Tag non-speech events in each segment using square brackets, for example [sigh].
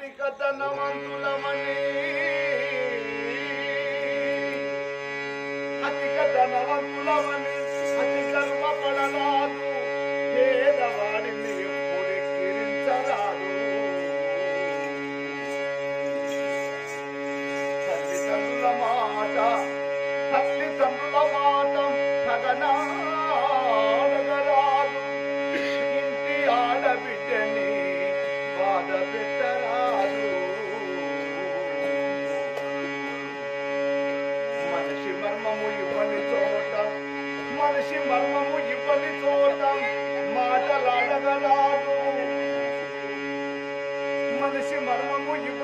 ఆస్తిక ధనవంతులమని అతిక ధనవంతులమని Mother, she mother, you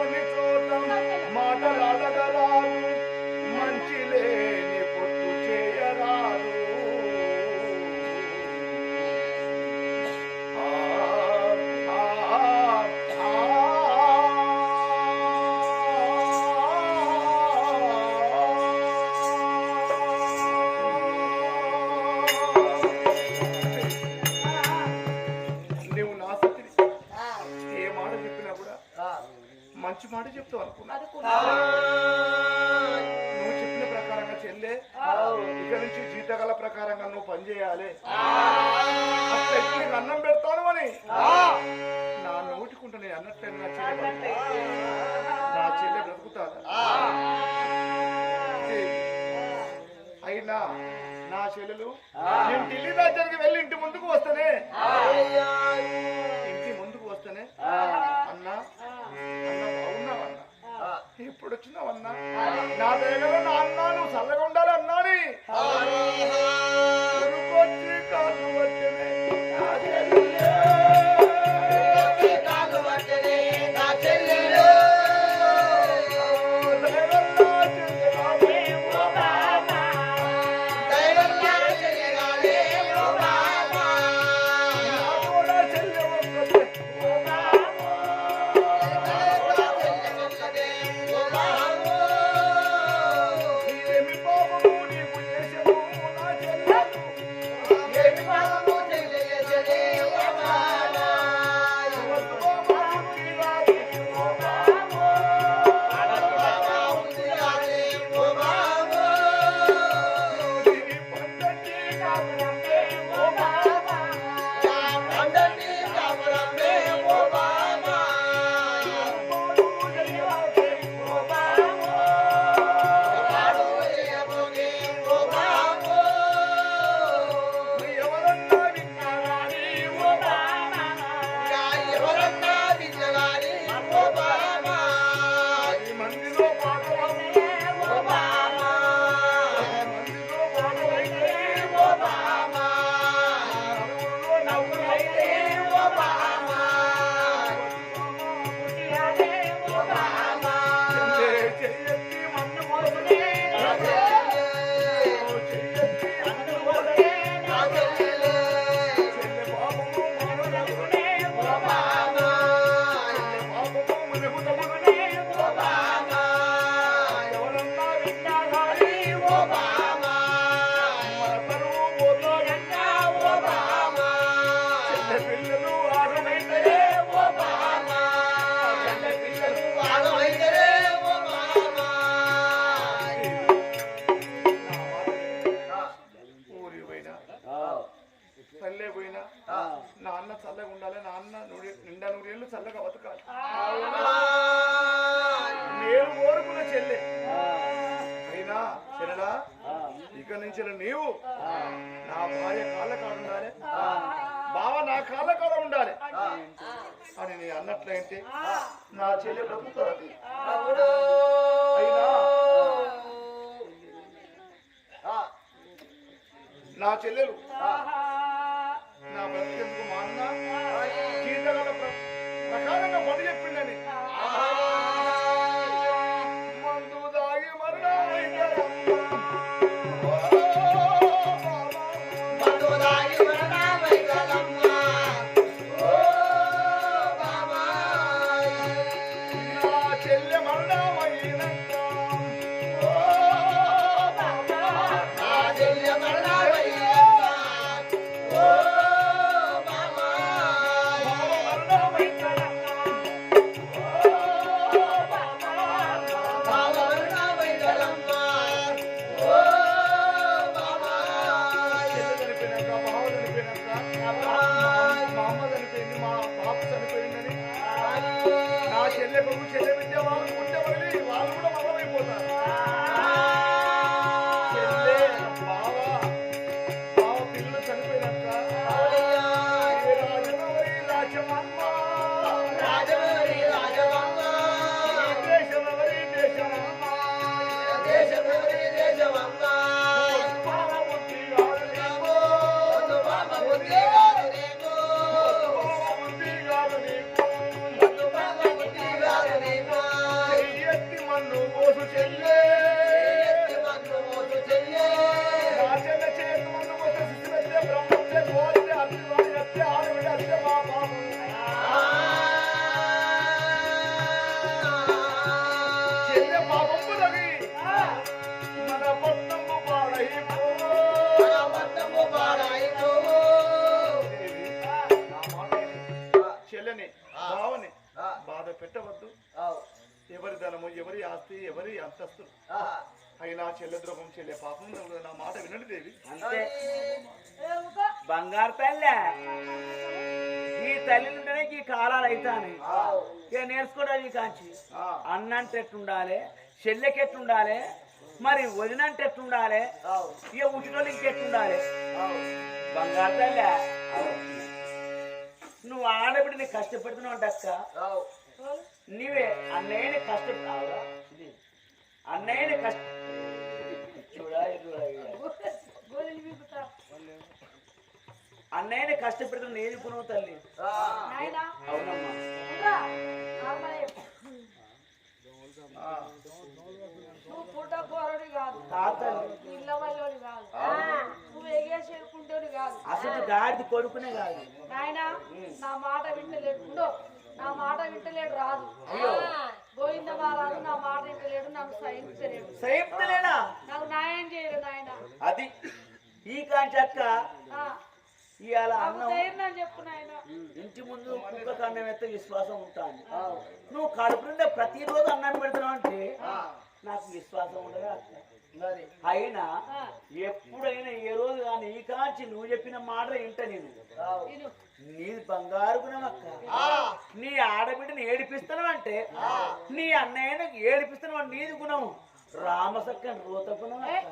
పనిచేయాలి. అన్నం పెడతాను అని. నా నోటికుంటే అన్నట్లేదు అన్నట్లే నా చెల్లె నా చెల్లె బ్రతుకుతాను అయినా నా చెల్లెలు నేను ఢిల్లీ రాజ్యానికి వెళ్ళి ఇంటి ముందుకు వస్తానే. ఇంటి ముందుకు వస్తానే. అన్నా ఎప్పుడు ఇప్పుడు వచ్చినావన్నా నా దగ్గర నా అన్నా నువ్వు చల్లగా ఉండాలి అన్నాని చల్లగా ఉండాలి నాన్న నూరి నిండా నూరేళ్ళు చల్లగా బతకాలి. ఇచ్చిన నీవు. నా భార్య కాళ్ళ కాడ ఉండాలి. బావ నా కాళ్ళ కాడ ఉండాలి. అని నీ అన్నట్లయితే నా చెల్లి బ్రతుకుతుంది. నా చెల్లెలు అయినా చెల్లె పాపం నా మాట వినండి దేవి. అంతే. బంగారు తల్లి. ఈ తల్లి ఉంటేనే ఈ కాలాలు అవుతాయి ఆవ్. ఇక నేర్చుకోవడం ఈ కాంచి. అన్నంటే ఎట్టుండాలి? చెల్లెకి ఎట్టుండాలి? మరి వదినంటే ఎట్టుండాలి? ఆవ్. ఇక ఉచిటోళ్ళు ఇంకెట్టుండాలి. బంగారు తల్లి. నువ్వు ఆడబిడ్డని కష్టపెడుతున్నావు అక్క. ఆవ్. నీవే అన్నయ్యని కష్టపెట్టావురా. అన్నయ్యని కష్ట అన్నయ్యని కష్టపెడుతున్న ఏది పునవు తల్లి. ఆ. అవునమ్మా. ఆ. నువ్వు పుట్టకోరడి కాదు. తాతల్లి ఇళ్ళ వల్లోడి కాదు. నువ్వు ఎగేసేడుకుంటోడి కాదు. అసలు గాడిది కొడుకునే కాదు. నాయన నా మాట వింటలేడు. నా మాట వింటలేడు రాదు. గోవింద మహారాజు నా మాట సహించలేడు నాకు న్యాయం చేయడు నాయన. అది ఈ కాంచక్క ఆ, ఇవాళ నాకు అన్నం ధైర్యం చెప్పు నాయన. ఇంటి ముందు కుక్క కన్నం ఎత్తే విశ్వాసం ఉంటాను నువ్వు కడుపు నిండా ప్రతిరోజు అన్నం పెడుతున్నావు అంటే నాకు విశ్వాసం ఉండదు. అయినా ఎప్పుడైనా ఏ రోజు కానీ ఈ కాంచి నువ్వు చెప్పిన మాట వింట నేను. నీది బంగారు గుణం అక్క ఆ. నీ ఆడబిడ్డని ఏడిపిస్తాను అంటే నీ అన్నయ్యను ఏడిపిస్తాను అంటే నీది గుణం రామసక్క రోత గుణం అక్క.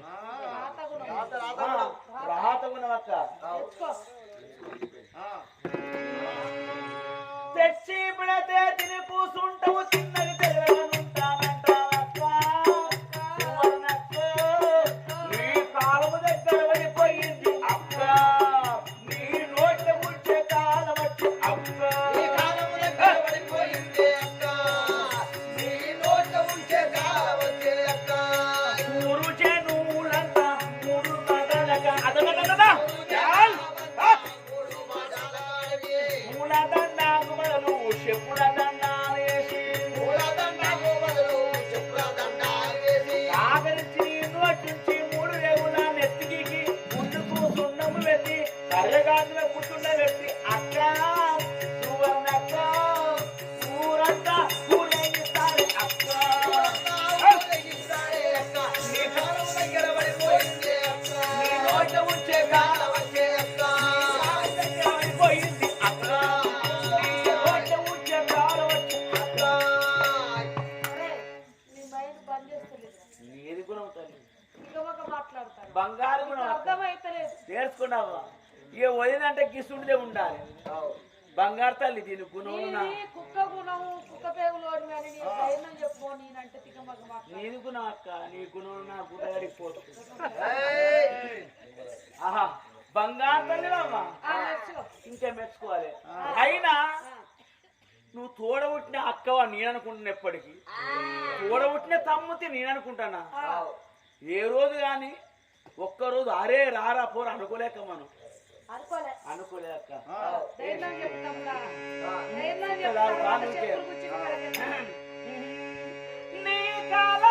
రాత గుణం. రాత రాత ఆ, గుణం. రాత గుణం అక్క తెచ్చుకో. ఆ. తెచ్చి తిని కూసుంటావు చిన్నది నీది గుణం అక్క నీ గుణం నా గుడగడికి పోతుంది ఏయ్. ఆహా బంగారు తల్లి అమ్మా ఆ, నేర్చుకో. ఇంకా మెచ్చుకోవాలి అయినా నువ్వు తోడబుట్టిన అక్కవా నేను అనుకుంటున్నా ఎప్పటికీ? తోడబుట్టిన తమ్ముతి నేను అనుకుంటానా. ఏ రోజు కానీ ఒక్కరోజు అరే రారా పోరా అనుకోలేక మనం. అనుకోలే. అనుకోలేక la la.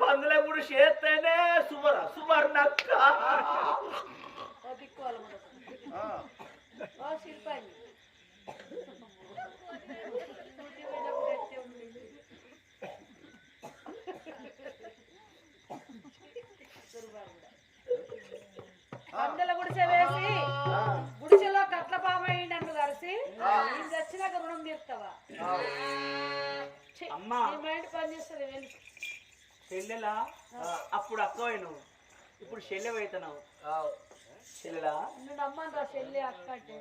పందుల గుడి చేస్తేనే సువర సువర్ణక్క. పందుల గుడిసె వేసి గుడిసెలో కట్ల పామయ్యి నన్ను కలిసి నేను చచ్చినాక రుణం తీర్తావా ఛీ, అమ్మా. మైండ్ పని చేస్తుంది వెళ్ళి చెల్లెలా? అప్పుడు అక్కవైనవు ఇప్పుడు చెల్లెవైతున్నావు చెల్లెలా? నిన్ను నమ్మను రా చెల్లి అక్క అంటే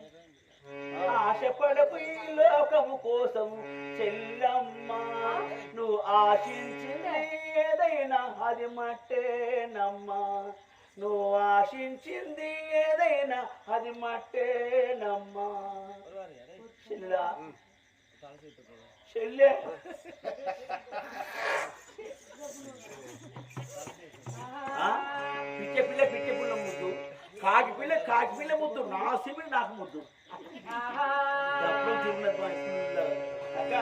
ఆశపడకు ఈ లోకము కోసము చెల్లమ్మ. నువ్వు ఆశించింది ఏదైనా అది మట్టేనమ్మా. నువ్వు ఆశించింది ఏదైనా అది మట్టేనమ్మా. చెల్లెలా? చెల్లె. ఆ? [laughs] పిచ్చ పిల్ల పిచ్చ పిల్ల ముద్దు. కాకి పిల్ల కాకి పిల్ల ముద్దు. నా సిమిడి నాకు ముద్దు. ఆహా. అక్క.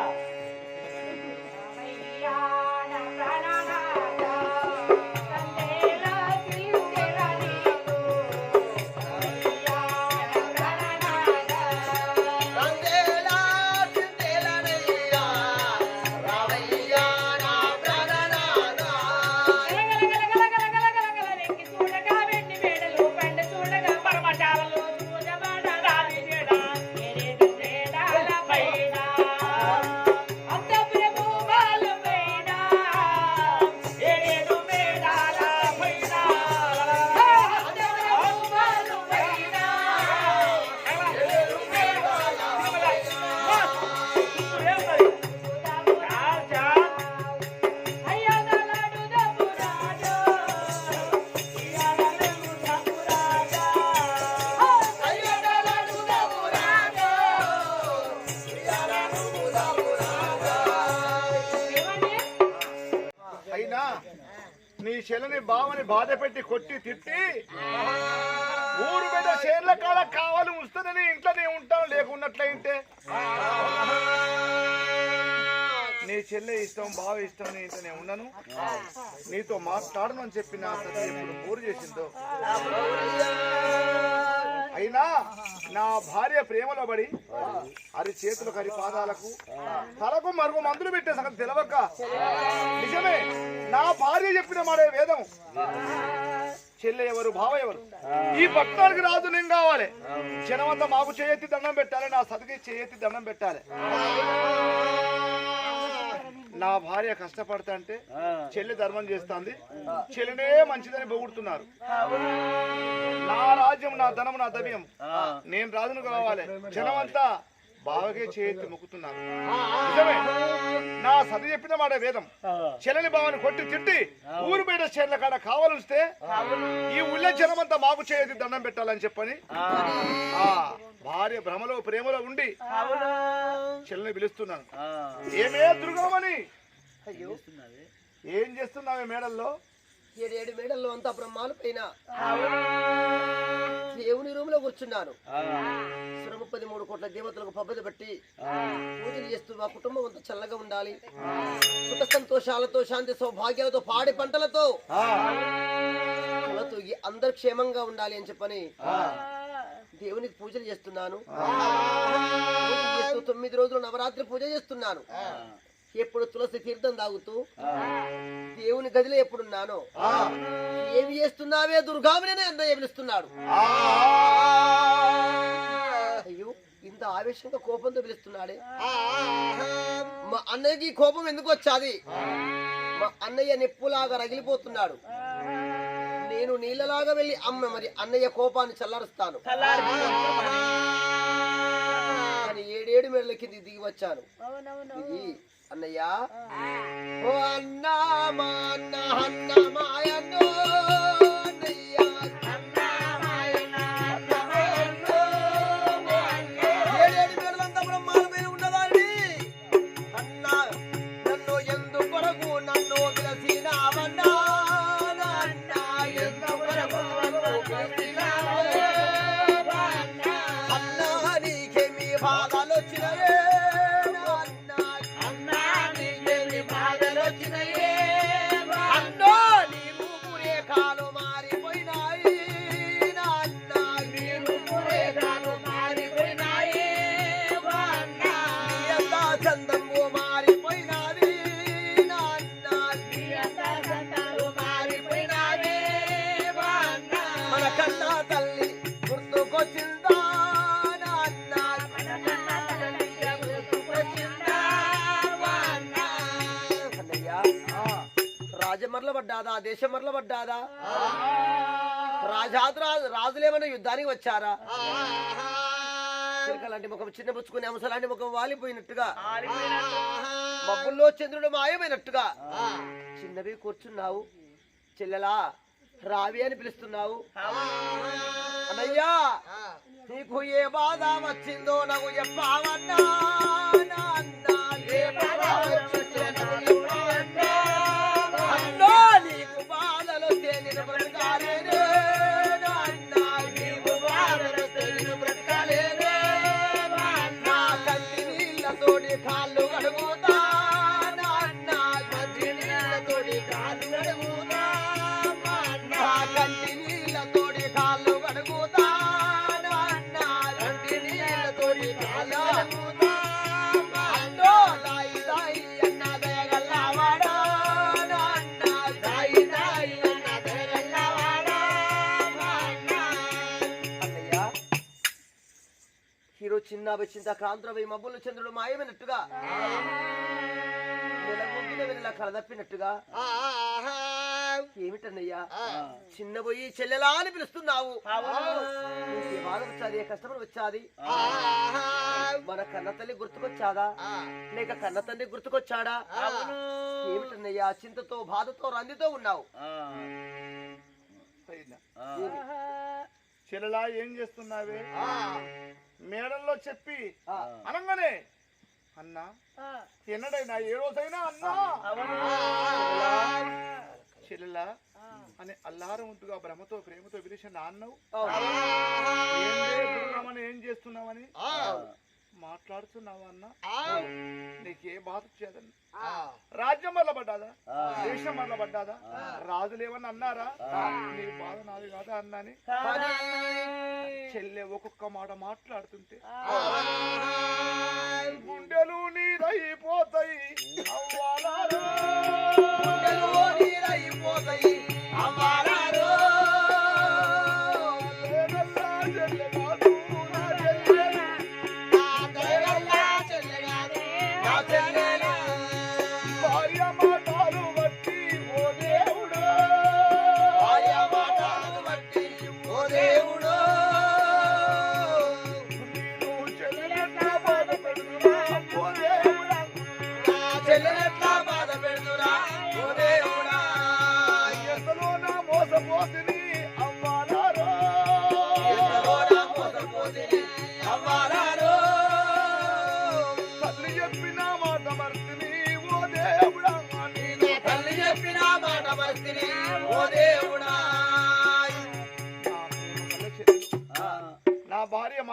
ఈ చెల్లని బావని బాధ పెట్టి కొట్టి తిట్టి ఊరు మీద షేర్ల కాడ కావాలి ఉంచుతానని ఇంట్లోనే ఉంటాను లేకున్నట్లయితే నీ చెల్లె ఇష్టం బావ ఇష్టం నీ ఇంట్లో నేను ఉన్నాను. నీతో మాట్లాడను అని చెప్పి పూరు చేసిందో. అయినా నా భార్య ప్రేమలో పడి అరి చేతులకు అరి పాదాలకు తలకు మరుగు మందులు పెట్టే సంగతి తెలవక నిజమే నా భార్య చెప్పిన మాడే వేదం. చెల్లె ఎవరు భావ ఎవరు? ఈ భక్తానికి రాజు నేను కావాలి. జనమంతా మాకు చేయెత్తి దండం పెట్టాలి నా సతికి చేయెత్తి దండం పెట్టాలి. నా భార్య కష్టపడతా అంటే చెల్లి ధర్మం చేస్తాంది. చెల్లినే మంచిదని పొగుడుతున్నారు నా రాజ్యం నా ధనం నా దవ్యం నేను రాజును కావాలి జనమంతా బావకే చేయెత్తి మొక్కుతున్నారు. నిజమే. నా సతి చెప్పిన మాట వేదం. చెల్లని బావని కొట్టి తిట్టి ఊరు బయట చెర్ల కాడ కావాలిస్తే ఈ ఊళ్ళో జనమంతా మాకు చేయెత్తి దండం పెట్టాలని చెప్పని. ఆ. భార్య భ్రమలో ప్రేమలో ఉండి చెల్లని పిలుస్తున్నాను. ఏమే దుర్గమని? అయ్యో. ఏం చేస్తున్నావే మేడల్లో? ఏడేడు మేడల్లో అంతా బ్రహ్మాలు పైన. దేవుని రూమ్లో కూర్చున్నాను ముప్పది మూడు కోట్ల దేవతలకు పబ్బది బట్టి పూజలు చేస్తూ మా కుటుంబం అంతా చల్లగా ఉండాలి. సుఖ సంతోషాలతో శాంతి సౌభాగ్యాలతో పాడి పంటలతో అందరు క్షేమంగా ఉండాలి అని చెప్పని దేవునికి పూజలు చేస్తున్నాను. తొమ్మిది రోజులు నవరాత్రి పూజ చేస్తున్నాను. ఎప్పుడు తులసి తీర్థం తాగుతూ దేవుని గదిలో ఎప్పుడున్నానో ఏమి చేస్తున్నావే దుర్గామినే అన్నయ్య పిలుస్తున్నాడు అయ్యో ఇంత ఆవేశంగా కోపంతో పిలుస్తున్నాడే. మా అన్నయ్యకి ఈ కోపం ఎందుకు వచ్చాది? మా అన్నయ్య నిప్పులాగా రగిలిపోతున్నాడు. నేను నీళ్ళలాగా వెళ్ళి అమ్మ మరి అన్నయ్య కోపాన్ని చల్లారుస్తాను. అని ఏడేడు మెడల కింద దిగి వచ్చాను. ఇది అన్నయ్య? ఓ అన్న మా అన్న అన్న మాయన్నో. పడ్డాదా దేశమర్ల పడ్డాదా రాజాదు రాజులేమైనా యుద్ధానికి వచ్చారా? చిలకలాంటి ముఖం చిన్న పుచ్చుకునే అంశలాంటి ముఖం వాలిపోయినట్టుగా. మబ్బుల్లో చంద్రుడు మాయమైనట్టుగా. చిన్నవి కూర్చున్నావు చెల్లెలా రావి అని పిలుస్తున్నావు. అన్నయ్యా నీకు ఏ బాధ వచ్చిందో నాకు చెప్పావన్నా ఏ బాధ హీరో చిన్న వచ్చింత కాంతురవై మబ్బులు చంద్రుడు మాయమైనట్టుగా. వెళ్ళ కలదప్పినట్టుగా ఏమిటన్నయ్యా? చిన్న పోయి చెల్లెలా అని పిలుస్తున్నావు. బాధ వచ్చాది ఏ కష్టం వచ్చాది? మన కన్న తల్లి గుర్తుకొచ్చాదా? లేక కన్న తండ్రి గుర్తుకొచ్చాడా? ఏమిటన్నయ్యా? చింతతో బాధతో రందితో ఉన్నావు. చెల్లెలా ఏం చేస్తున్నావే? మేడల్లో చెప్పి ఆ. అనగానే అన్నా ఎన్నడైనా ఏ రోజైనా అన్నా. చెల్లెలా అని అల్లారముద్దుగా భ్రమతో ప్రేమతో పిలిచి నాన్నవు ఏందే దుర్గమ్మని ఏం చేస్తున్నావని? మాట్లాడుతున్నావా అన్న నీకే బాధ వచ్చేదన్న రాజ్యం వల్ల పడ్డాదా? దేశం వల్ల పడ్డాదా? రాజులేమని అన్నారా? నీ బాధ నాది కాదా అన్నాని? చెల్లె ఒక్కొక్క మాట మాట్లాడుతుంటే గుండెలు నీరైపోతాయి అవ్వాలారా. గుండెలు నీరైపోతాయి. Okay.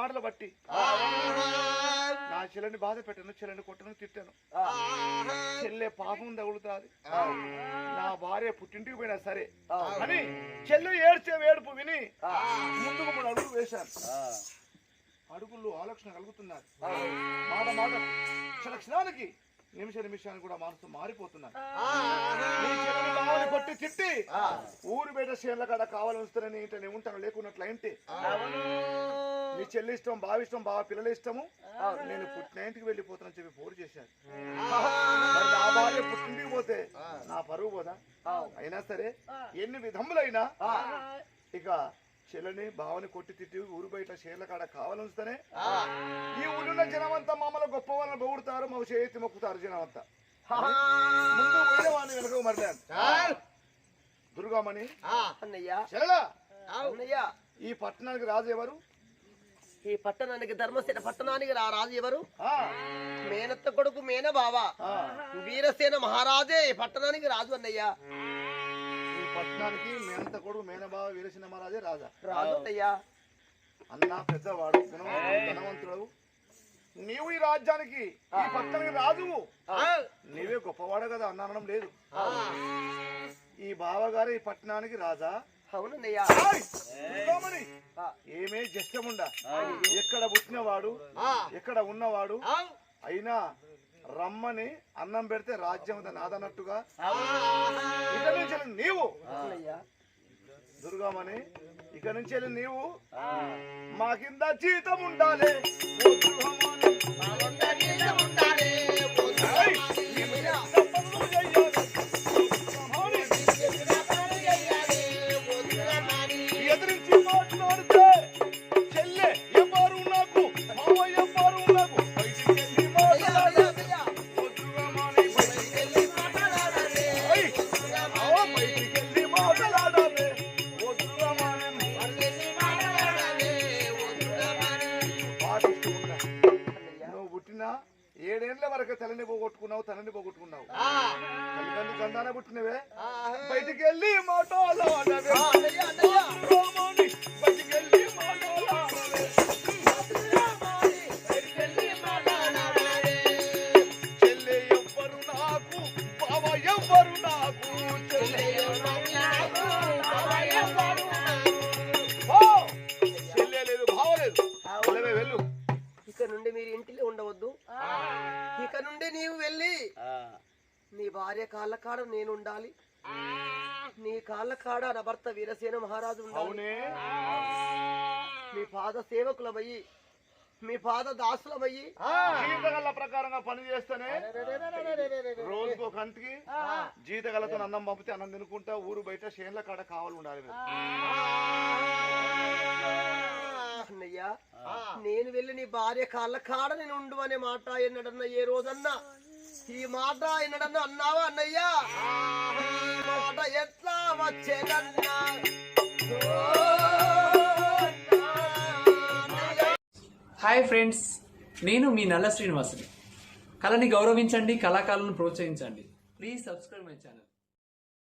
మాటలు బట్టి. నా చెల్లెని బాధ పెట్టను చెల్లెని కొట్టను తిట్టాను. చెల్లె పాపం తగులుతాది. నా భార్య పుట్టింటికి పోయినా సరే. అని చెల్లె ఏడ్చే వేడుపు విని ముందుకు మూడు అడుగులు వేశాను అడుగుల్లో ఆలోచన కలుగుతున్నారు. మాట మాట. క్షణ క్షణానికి నిమిష నిమిషానికి కూడా మనసు మారిపోతున్నారు నీ చెల్లెని బావని కొట్టి తిట్టి ఊరు బయట చేనుల కాడ కావాలని ఇంట నేను ఉంటాను లేకున్నట్లు ఏంటి నీ చెల్లి ఇష్టం బావ ఇష్టం బావ పిల్లల ఇష్టము. నేను పుట్టిన ఇంటికి వెళ్ళిపోతానని చెప్పి పోరు చేశాను మరి నా భార్య పుట్టింటికి పోతే నా పరువు పోదా? అయినా సరే ఎన్ని విధములైనా ఇక చెల్లని బావని కొట్టి తిట్టి ఊరు బయట చేర్ల కాడ కావాలనిస్తేనే ఈ ఊళ్ళో జనమంతా మమ్మల్ని గొప్ప వాళ్ళని పొగుడుతారు మా చేతి మొక్కుతారు జనమంతా. ముందు పోయిన వాడిని వెనుక మరలేను దుర్గామణి. అన్నయ్య. చెల్లెలా? అన్నయ్య. ఈ పట్టణానికి రాజు ఎవరు? ఈ పట్టణానికి ధర్మసేన పట్టణానికి రా రాజు ఎవరు? ఆ, మేనత్త కొడుకు మేన బావా. వీరసేన మహారాజే ఈ పట్టణానికి రాజు అన్నయ్య. పట్టణానికి మేనంత కొడుకు మేనబావ వీరసిన మహారాజే రాజా రాజు అన్నయ్య అన్న పెద్దవాడు ధనవంతుడు నీవు ఈ రాజ్యానికి ఈ పట్టణానికి రాజువు. నీవే గొప్పవాడు కదా అన్న అనడం లేదు. ఈ బావగారు ఈ పట్టణానికి రాజా. ఏమే జష్టముండా. ఎక్కడ పుట్టినవాడు ఎక్కడ ఉన్నవాడు. అయినా రమ్మని అన్నం పెడితే రాజ్యం నాదన్నట్టుగా. ఇక నుంచి వెళ్ళి నీవు. అవునయ్యా దుర్గామణి ఇక నుంచి వెళ్ళి నీవు. మా కింద జీతం ఉండాలి. ఏడేళ్ళ వరకు తల్లిని పోగొట్టుకున్నావు తల్లిని పోగొట్టుకున్నావు. తల్లిదండ్రులు గంధాన పుట్టినవే. బయటికి వెళ్ళి రామాని, బయటికి వెళ్ళి. వెళ్ళి. నీ భార్య కాళ్ళ కాడ నేను ఉండాలి నీ కాళ్ళ కాడ నా భర్త వీరసేన మహారాజు ఉండాలి. మీ పాద సేవకులమయ్యి మీ పాద దాసులమయ్యి. జీతగల ప్రకారంగా పని చేస్తేనే రోజుకో కంటికి జీతగలతో అన్నం పంపితే అన్నం తినుకుంటా ఊరు బయట చేన్ల కాడ కావాలి ఉండాలి. అన్నయ్యా నేను వెళ్ళి నీ భార్య కాళ్ళ కాడ నేను ఉండు అనే మాట ఎన్నడన్నా ఏ రోజన్నా. ఈ మాట ఎన్నడన్నా అన్నావా అన్నయ్యా? ఈ మాట ఎట్లా వచ్చేదన్నా? హాయ్ ఫ్రెండ్స్ నేను మీ నల్ల శ్రీనివాసుని. కళని గౌరవించండి కళాకారులను ప్రోత్సహించండి. Please subscribe my channel.